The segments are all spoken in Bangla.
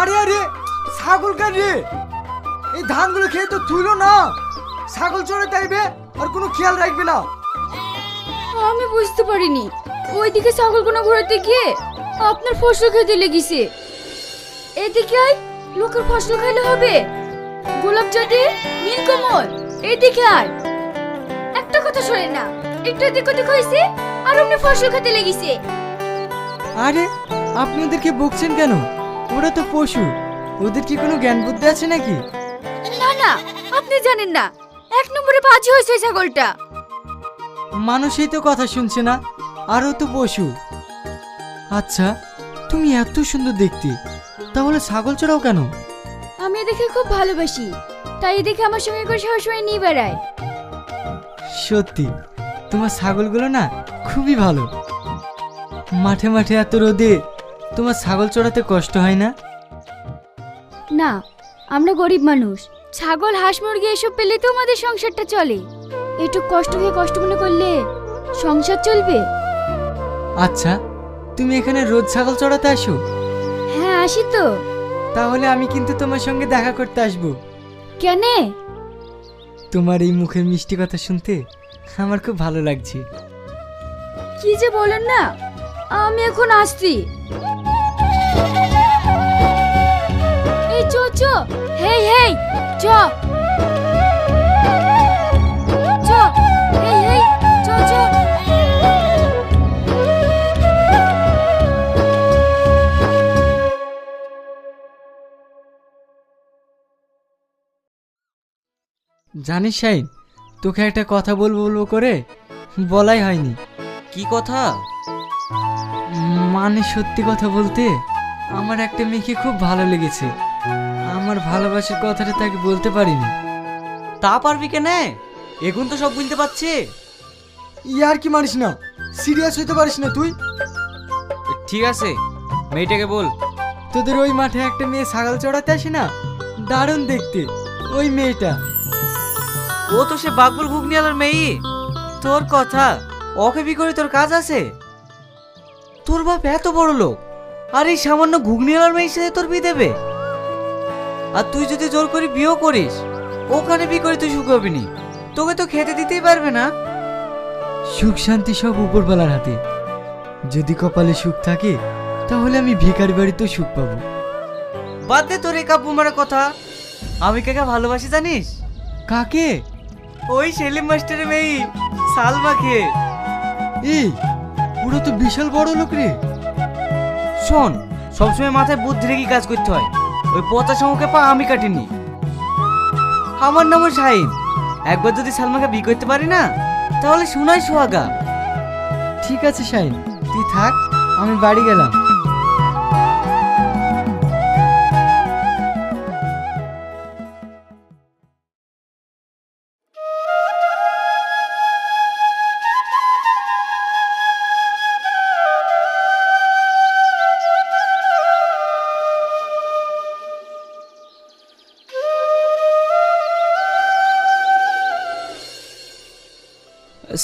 আরে আরে ছাগল কান রে? এই ধানগুলো খেয়ে তো তুইলো না। ছাগল চড়ে তাইবে আর কোনো খেয়াল রাখবে না। আমি বুঝতে পারিনি। ওইদিকে ছাগলগুলো ঘোরাতে গিয়ে আপনার ফসল খেতে লেগেছে। এদিকে আয় লোকের ফসল খাইলে হবে। গোলাপ জাতি নীলকমল এদিকে আয়। একটা কথা শোনেন না একটু এদিক ওদিক হয়েছে আর অমনি ফসল খেতে লেগেছে। আরে আপনি ওদেরকে বকছেন কেন? ওরা তো পশু। ওদের কি কোনো জ্ঞান বুদ্ধি আছে নাকি? না না আপনি জানেন না। এক নম্বরে বাজি হয়েছে এই ছাগলটা। মানুষই তো কথা শুনছে না আরও তো পশু। আচ্ছা তুমি এত সুন্দর দেখতে তাহলে ছাগল চড়াও কেন? আমি এদেরকে খুব ভালোবাসি তাই এদিকে আমার সঙ্গে করে সবসময় নিয়ে বেড়ায়। সত্যি তোমার ছাগলগুলো না খুবই ভালো। মাঠে মাঠে এত রোদে তোমার ছাগল চড়াতে কষ্ট হয় না? না আমরা গরিব মানুষ। ছাগল হাঁস মুরগি এসব পেলে তো আমাদের সংসারটা চলে। একটু কষ্ট হয়ে কষ্ট মনে করলে সংসার চলবে? আচ্ছা তুমি এখানে রোজ ছাগল চড়াতে আসো? হ্যাঁ আসি তো। তাহলে আমি কিন্তু তোমার সঙ্গে দেখা করতে আসব। কেনে? তোমার এই মুখের মিষ্টি কথা শুনতে আমার খুব ভালো লাগছে। কি যে বলেন না আমি এখন আসছি। এই চো চো। হেই হেই চ। চ। হেই হেই চ চ। জানিস শাইন তোকে একটা কথা বলব বলব করে বলাই হয়নি। কি কথা? মানে সত্যি কথা বলতে আমার একটা মেয়েকে খুব ভালো লেগেছে। আমার ভালোবাসার কথাটা তাকে বলতে পারিনি। তা পারবি কেনে? এখন তো সব বুঝতে পারছি। ইয়ার কি মানিস না? সিরিয়াস হইতে পারিস না তুই? ঠিক আছে মেয়েটাকে বল। তোদের ওই মাঠে একটা মেয়ে ছাগল চড়াতে আসে না? দারুণ দেখতে ওই মেয়েটা। ও তো সে বাকবুল ঘুগনিয়ালার মেয়ে। তোর কথা ওকে বি করে তোর কাজ আছে? তোর বাপ এত বড় লোক। আর এই সামান্য ঘুগনিয়ালার মেয়ের সাথে তোর বিয়ে দেবে? আর তুই যদি জোর করে বিয়েও করিস ওখানে বি করে তুই সুখ হবি নি। তোকে তো খেতে দিতেই পারবে না। সুখ শান্তি সব উপরবেলার হাতে। যদি কপালে সুখ থাকে তাহলে আমি ভিখারি বাড়িতেও সুখ পাবো। বাদ দে তোর এই কাব্য মারা কথা। আমি কাকে ভালোবাসি জানিস? কাকে? ওই সেলিম মাস্টারের মেয়ে সালমাকে। এই পুরো তো বিশাল বড় লোক রে। শোন সবসময় মাথায় বুদ্ধি রেখে কাজ করতে হয়। ওই পচা সমকে পা আমি কাটিনি। আমার নামও শাহিন। একবার যদি সালমাকে বিয়ে করতে পারি না তাহলে শোনাই সোহাগা। ঠিক আছে সাহেব তুই থাক আমি বাড়ি গেলাম।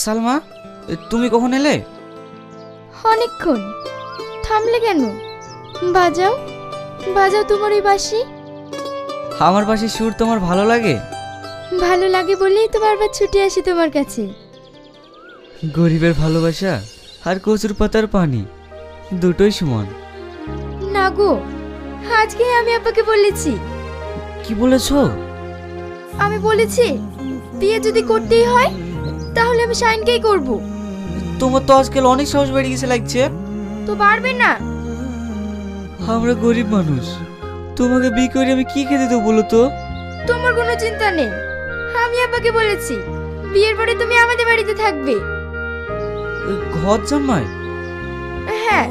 সালমা তুমি কখন এলে? অনেকক্ষণ। থামলে কেন? বাজাও বাজাও তোমার ওই বাঁশি। আমার পাশে সুর তোমার ভালো লাগে? ভালো লাগে বলেই তো বারবার ছুটে আসি তোমার কাছে। গরিবের ভালোবাসা আর কচুর পাতার পানি দুটোই সমান। না গো আজকে আমি আপাকে বলেছি। কি বলেছ? আমি বলেছি বিয়ে যদি করতেই হয় তাহলে আমি শাইনকেই করব। তোমার তো আজকাল অনেক সাহস বেড়ে গেছে লাগছে। তো পারবে না। আমরা গরিব মানুষ। তোমাকে বিয়ে করে আমি কি খেতে দেবো বলো তো? তোমার কোনো চিন্তা নেই। আমি আপাকে বলেছি বিয়ের পরে তুমি আমাদের বাড়িতে থাকবে। ঘর জামাই? হ্যাঁ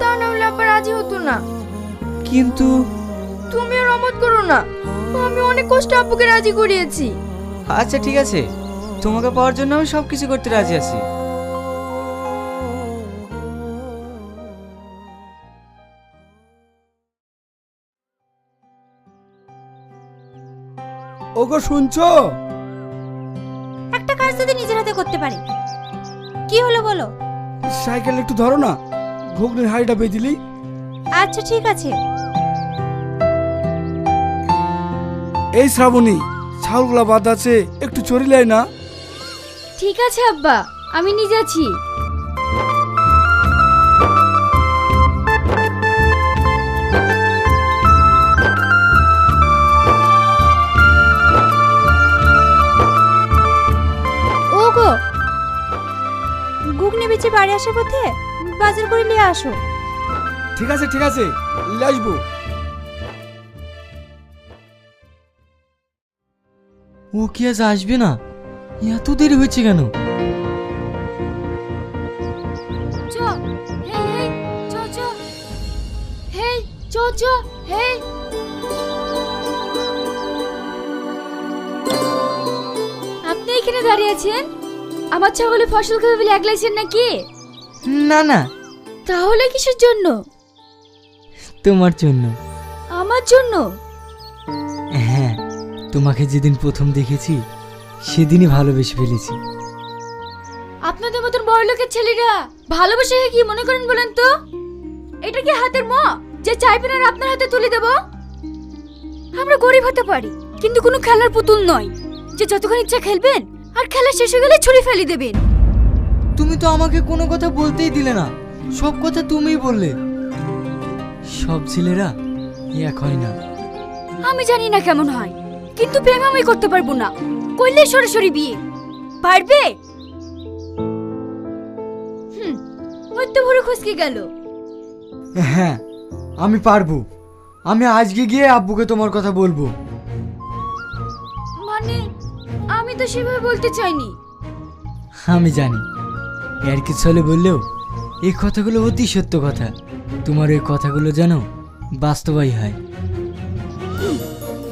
তা না হলে আপা রাজি হতো না। কিন্তু তুমি আর অমত করো না। আমি অনেক কষ্ট আপুকে রাজি করিয়েছি। আচ্ছা ঠিক আছে। তোমাকে পাওয়ার জন্য আমি সব কিছু করতে রাজি আছি। ওগো শুনছো? একটা কাজ যদি নিজের হাতে করতে পারি। কি হলো বলো? সাইকেল একটু ধরো না। ঘুগনির হাড়িটা বেঁধিলি আচ্ছা ঠিক আছে। এই শ্রাবণী ছাউলগুলা বাদ আছে একটু চড়িলাই না? ঠিক আছে, আব্বা। আমি নিজে আছি। ও গো ঘুগনি বেচে বাড়ি আসার পথে বাজার করে নিয়ে আসো। ঠিক আছে ঠিক আছে আসব। ও কি আজ আসবে না? এত দেরি হচ্ছে কেন আপনি এখানে দাঁড়িয়ে আছেন? আমার ছাগলে ফসল খাবে বলে একলাইছেন নাকি? না না। তাহলে কিসের জন্য? তোমার জন্য। আমার জন্য? হ্যাঁ তোমাকে যেদিন প্রথম দেখেছি সেদিনই ভালোবেসে ফেলেছি। আপনাদের মতন বড় লোকের ছেলেরা ভালোবাসে কি মনে করেন বলেন তো? এটা কি হাতের ম যে চাইবেন আর আপনার হাতে তুলে দেব? আমরা গরিব হতে পারি কিন্তু কোনো খেলার পুতুল নয়। যে যতক্ষণ ইচ্ছা খেলবেন আর খেলা শেষ হয়ে গেলে ছুরি ফেলে দেবেন। তুমি তো আমাকে কোনো কথা বলতেই দিলে না সব কথা তুমিই বললে। সব ছেলেরা এক হয় না। আমি জানি না কেমন হয় কিন্তু প্রেম আমি করতে পারব না। করলে সরাসরি বিয়ে। পারবে? হুম ওই তো ভরে খুশকি গেল। হ্যাঁ আমি পারব। আমি আজকে গিয়ে আব্বুকে তোমার কথা বলব। মানে আমি তো সেভাবে বলতে চাইনি। আমি জানি। আর কিছু হলে বললেও এই কথাগুলো অতি সত্য কথা। তোমার এই কথাগুলো যেন বাস্তবাই হয়।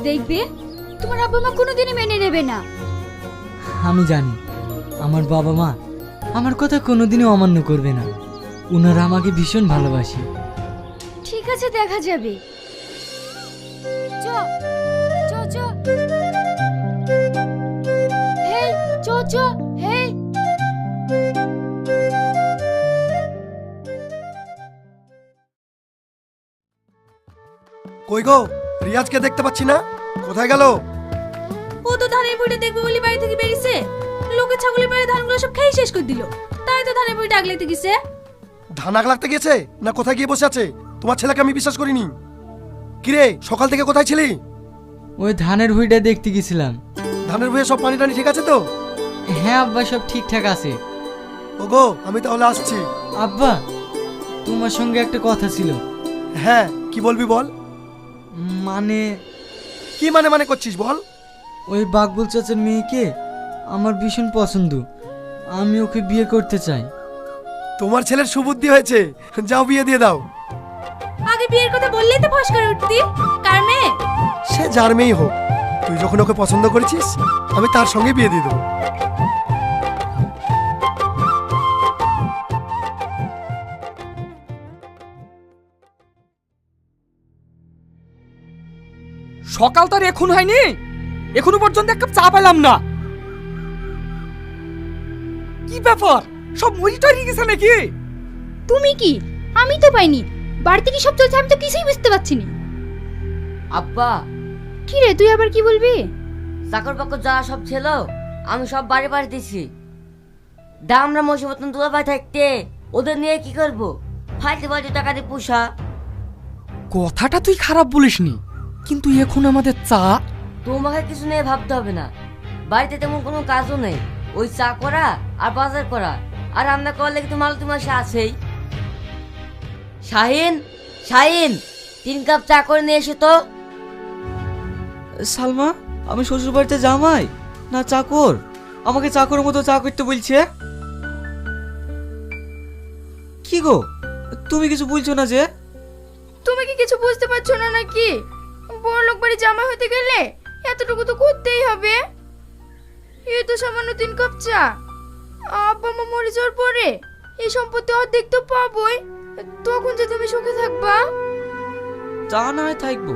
দেখবে তোমার আব্বা মা কোনোদিনই মেনে নেবে না। আমি জানি। আমার বাবা মা আমার কথা কোনোদিনও অমান্য করবে না। ওনারা আমাকে ভীষণ ভালোবাসে। ঠিক আছে দেখা যাবে। চ চ চ। হেই চ চ হেই। কই গো রিয়াজকে দেখতে পাচ্ছি না? কোথায় গেল? তো ধানের বইটা দেখবে বলে বাড়ি থেকে বেরিয়েছে। লোকের ছাগলের বাড়ি ধানগুলো সব খেয়ে শেষ করে দিল। তাই তো ধানের বইটা আগলাইতে গেছে। ধান আগ লাগতে গেছে না কোথায় গিয়ে বসে আছে? তোমার ছেলেকে আমি বিশ্বাস করিনি। কিরে সকাল থেকে কোথায় ছিলি? ওই ধানের ভুঁইটা দেখতে গেছিলাম। ধানের ভুয়ে সব পানি টানি ঠিক আছে তো? হ্যাঁ আব্বা সব ঠিকঠাক আছে। ওগো আমি তাহলে আসছি। আব্বা তোমার সঙ্গে একটা কথা ছিল। হ্যাঁ কি বলবি বল? মানে কি মানে মানে করছিস বল? ওই বাকবুল চাচার মেয়েকে আমার ভীষণ পছন্দ। আমি ওকে বিয়ে করতে চাই। তোমার ছেলের সুবুদ্ধি হয়েছে। যাও বিয়ে দিয়ে দাও। আগে বিয়ের কথা বললেই তো ফস করে উঠতি। কার মেয়ে? সে যার মেয়েই হোক। তুই যখন ওকে পছন্দ করেছিস আমি তার সঙ্গে বিয়ে দিয়ে দেবো। সকাল তো আর এখন হয়নি? এখনও পর্যন্ত এক কাপ চা পেলাম না। কি ব্যাপার? সব মরিটরি গেছে নাকি? তুমি কি? আমি তো পাইনি। বাড়িতে কি সব চলছে আমি তো কিছুই বুঝতে পারছি না। আব্বা। কি রে তুই আবার কি বলবি? চাকর বাকর যা সব ছিল আমি সব বাড়ি বাড়ি দিছি। দামরা মসিবতন দুলাভাই থাকতে ওদের নিয়ে কি করব? ফাইতে ফাইতে টাকা দিয়ে পুষা। কথাটা তুই খারাপ বলিসনি কিন্তু এখন আমাদের চা তোমাকে কিছু নিয়ে ভাবতে হবে না। বাড়িতে তেমন কোনো কাজও নেই। ওই চা করা আর বাজার করা আর রান্না করার লেগে তো মাল তোমার সে আছেই। শাহিন শাহিন তিন কাপ চা করে নিয়ে এসো তো। সালমা আমি শ্বশুর বাড়িতে জামাই না চাকর? আমাকে চাকরের মতো চা করতে বলছে। কি গো তুমি কিছু বলছো না যে? তুমি কি কিছু বুঝতে পারছ না নাকি? বড় লোক বাড়ি জামা হতে গেলে? এতটুকু তো করতেই হবে। এই তো সামান্য তিন কাপ চা। আব্বা মা মরে যাওয়ার পরে এই সম্পত্তি অর্ধেক তো পাবোই। তখন যে তুমি সুখে থাকবা। তা না হয় থাকব।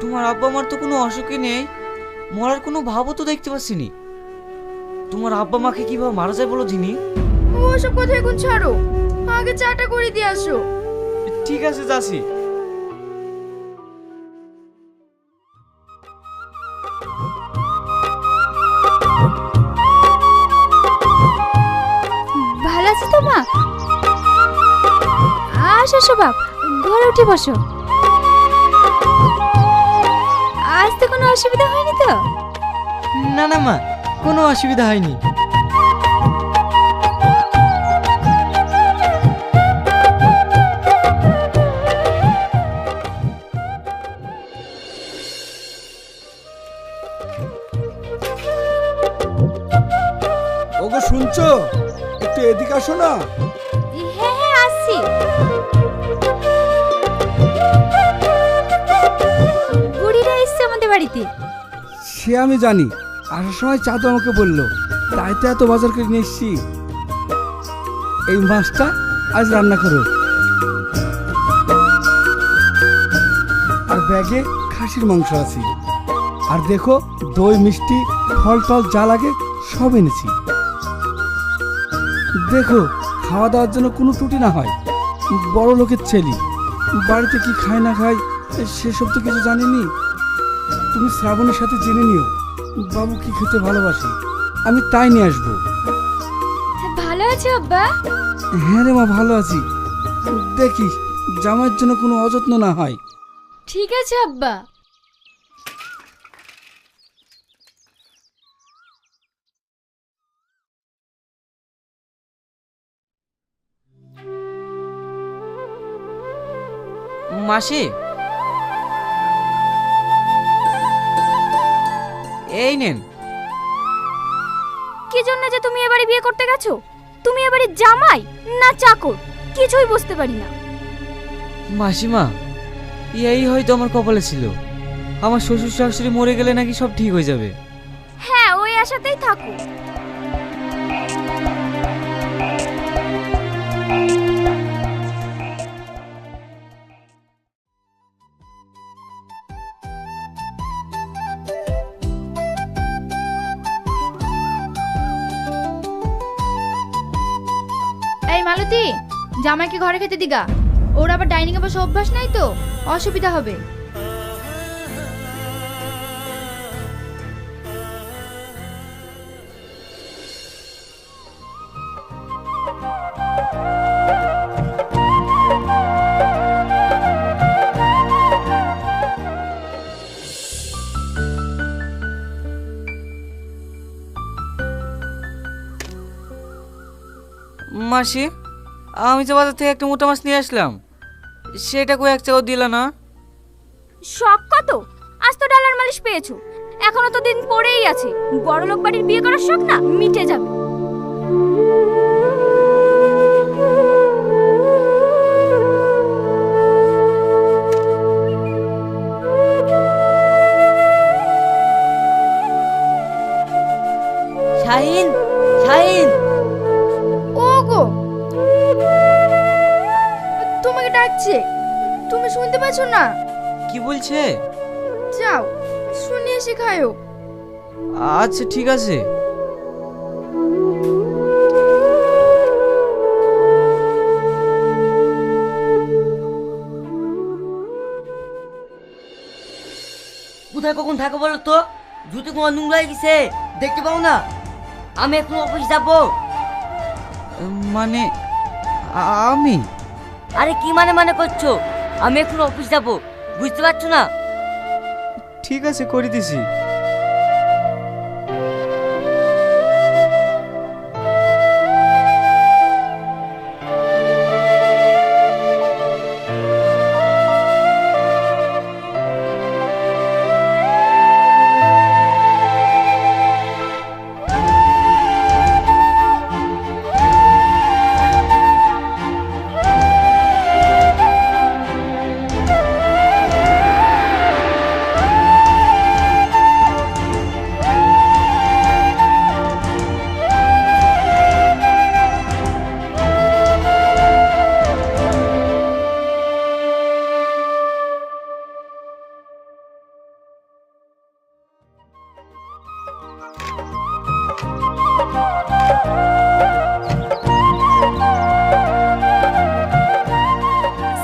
তোমার আব্বা মার তো কোনো অসুখই নেই। মরার কোনো ভাবও তো দেখতে পাচ্ছিনি। তোমার আব্বা মাকে কীভাবে মারা যায় বলো যিনি ওসব কথা এখন ছাড়ো। আগে চাটা করে দিয়ে আসো। ঠিক আছে যাচ্ছি। বাপ ঘরে উঠে বসো। আজ তো কোনো অসুবিধা হয়নি তো? না না মা কোনো অসুবিধা হয়নি। ওগো শুনছো? একটু এদিকে আসো না। সে আমি জানি। আসার সময় চাঁদু আমাকে বলল, তাই তো এত বাজার করে নিয়ে এই মাছটা আজ রান্না করো। আর ব্যাগে খাসির মাংস আছে। আর দেখো, দই, মিষ্টি, ফল টল যা লাগে সব এনেছি। দেখো, খাওয়া দাওয়ার জন্য কোনো ত্রুটি না হয়। বড় লোকের ছেলে। বাড়িতে কি খায় না খায় সেসব তো কিছু জানিনি। তুমি শ্রাবণের সাথে জেনে নিও বাবু কি খেতে ভালোবাসে। আমি তাই নিয়ে আসব। ভালো আছে আব্বা? হ্যাঁ রে মা ভালো আছি। দেখি জামার জন্য কোনো অযত্ন না হয়। ঠিক আছে আব্বা। মাসি এই নেন। কি জন্য যে তুমি এবারে বিয়ে করতে গেছো? তুমি এবারে জামাই না চাকর? কিছুই বুঝতে পারি না। মাসিমা এই হয়তো আমার কপালে ছিল। আমার শ্বশুর শাশুড়ি মরে গেলে নাকি সব ঠিক হয়ে যাবে। হ্যাঁ ওই আশাতেই থাকো জামাইকে ঘরে খেতে দিগা। ওর আবার ডাইনিং এ বসে অভ্যাস নাই তো? অসুবিধা হবে। মাসি আমি তো বাজার থেকে একটা মোটা মাছ নিয়ে আসলাম। সেটা কই এক চাও দিল না। শখ কত? আজ তো ডলার মালিশ পেয়েছ। এখনও তো দিন পড়েই আছে। বড় লোক বাড়ির বিয়ে করার শখ না? মিটে যাবে। বলছে যাও শুনে এসে আচ্ছা ঠিক আছে। কোথায় কখন থাকো বলো তো? জুতো তোমার নোংরা হয়ে গেছে দেখতে পাও না? আমি এখন অফিস যাব। মানে আমি? আরে কি মানে মানে করছ? আমি এখন অফিস যাব। বুঝতে পারছ না? ঠিক আছে করে দিছি।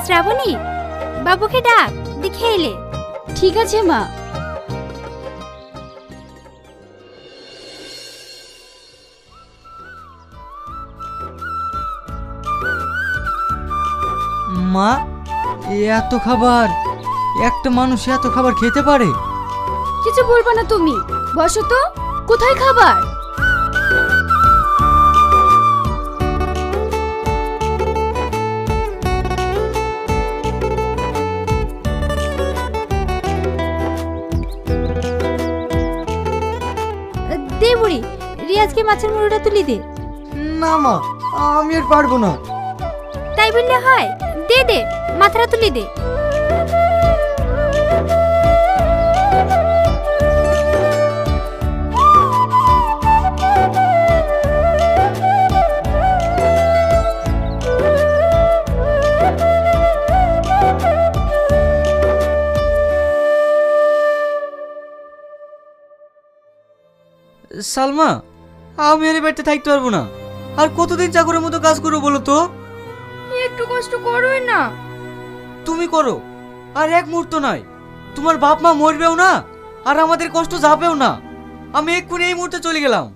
শ্রাবণী বাবুকে ডাক দেখে এলে। ঠিক আছে মা। মা এত খাবার একটা মানুষ এত খাবার খেতে পারে? কিছু বলবা না তুমি। বসো তো কোথায় খাবার? রিয়াজকে মাছের মুড়োটা তুলি দে। না মা আমি আর পারব না। তাই বললে হয় দে দে মাথাটা তুলি দে। সালমা আমি আর বাড়িতে থাকতে পারব না। আর কতদিন চাকরের মতো কাজ করব বলো তো? একটু কষ্ট করোই না। তুমি করো। আর এক মুহূর্ত নয়। তোমার বাপ মা মরবেও না আর আমাদের কষ্ট যাবেও না। আমি এক্ষুনি এই মুহূর্তে চলে গেলাম।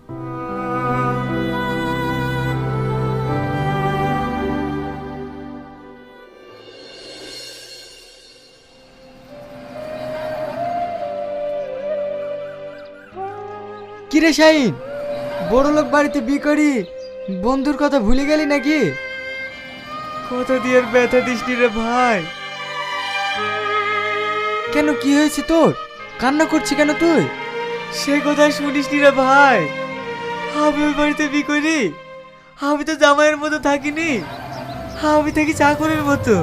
কিরে শাহিন বড় লোক বাড়িতে বি করি বন্ধুর কথা ভুলে গেলি নাকি? কত দিয়ে ব্যথা দিসনি রে ভাই? কেন কি হয়েছে তোর? কান্না করছি কেন তুই? সে কথা শুনিস রে ভাই। আমি ওই বাড়িতে বি করি আমি তো জামাইয়ের মতো থাকিনি আমি থাকি চাকরের মতো।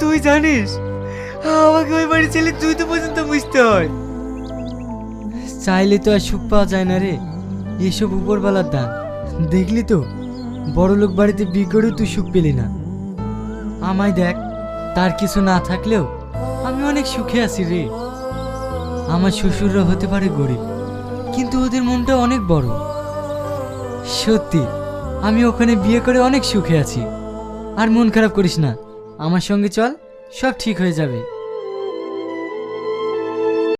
তুই জানিস আমাকে ওই বাড়ি ছেলে তুই তো পর্যন্ত বুঝতে হয়। চাইলে তো আর সুখ পাওয়া যায় না রে। এসব উপরবেলার দান। দেখলি তো বড় লোক বাড়িতে বি করেও তুই সুখ পেলি না। আমায় দেখ, তার কিছু না থাকলেও আমি অনেক সুখে আছি রে। আমার শ্বশুররা হতে পারে গরিব, কিন্তু ওদের মনটা অনেক বড়। সত্যি, আমি ওখানে বিয়ে করে অনেক সুখে আছি। আর মন খারাপ করিস না। আমার সঙ্গে চল, সব ঠিক হয়ে যাবে।